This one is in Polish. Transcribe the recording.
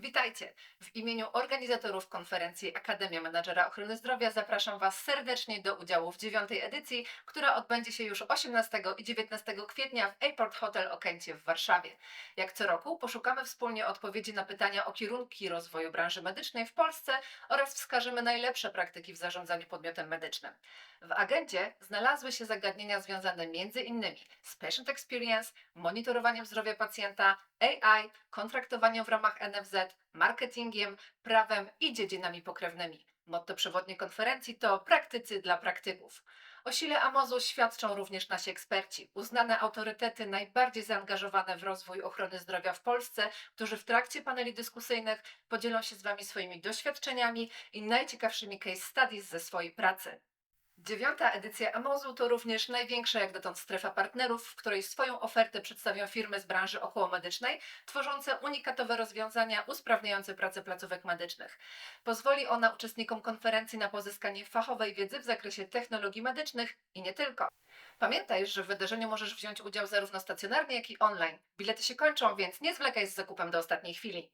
Witajcie! W imieniu organizatorów konferencji Akademia Menadżera Ochrony Zdrowia zapraszam Was serdecznie do udziału w dziewiątej edycji, która odbędzie się już 18 i 19 kwietnia w Airport Hotel Okęcie w Warszawie. Jak co roku poszukamy wspólnie odpowiedzi na pytania o kierunki rozwoju branży medycznej w Polsce oraz wskażemy najlepsze praktyki w zarządzaniu podmiotem medycznym. W agendzie znalazły się zagadnienia związane m.in. z patient experience, monitorowaniem zdrowia pacjenta, AI, kontraktowaniem w ramach NFZ, marketingiem, prawem i dziedzinami pokrewnymi. Motto przewodnie konferencji to praktycy dla praktyków. O sile Amozu świadczą również nasi eksperci, uznane autorytety najbardziej zaangażowane w rozwój ochrony zdrowia w Polsce, którzy w trakcie paneli dyskusyjnych podzielą się z Wami swoimi doświadczeniami i najciekawszymi case studies ze swojej pracy. Dziewiąta edycja Amozu to również największa jak dotąd strefa partnerów, w której swoją ofertę przedstawią firmy z branży okołomedycznej, tworzące unikatowe rozwiązania usprawniające pracę placówek medycznych. Pozwoli ona uczestnikom konferencji na pozyskanie fachowej wiedzy w zakresie technologii medycznych i nie tylko. Pamiętaj, że w wydarzeniu możesz wziąć udział zarówno stacjonarnie, jak i online. Bilety się kończą, więc nie zwlekaj z zakupem do ostatniej chwili.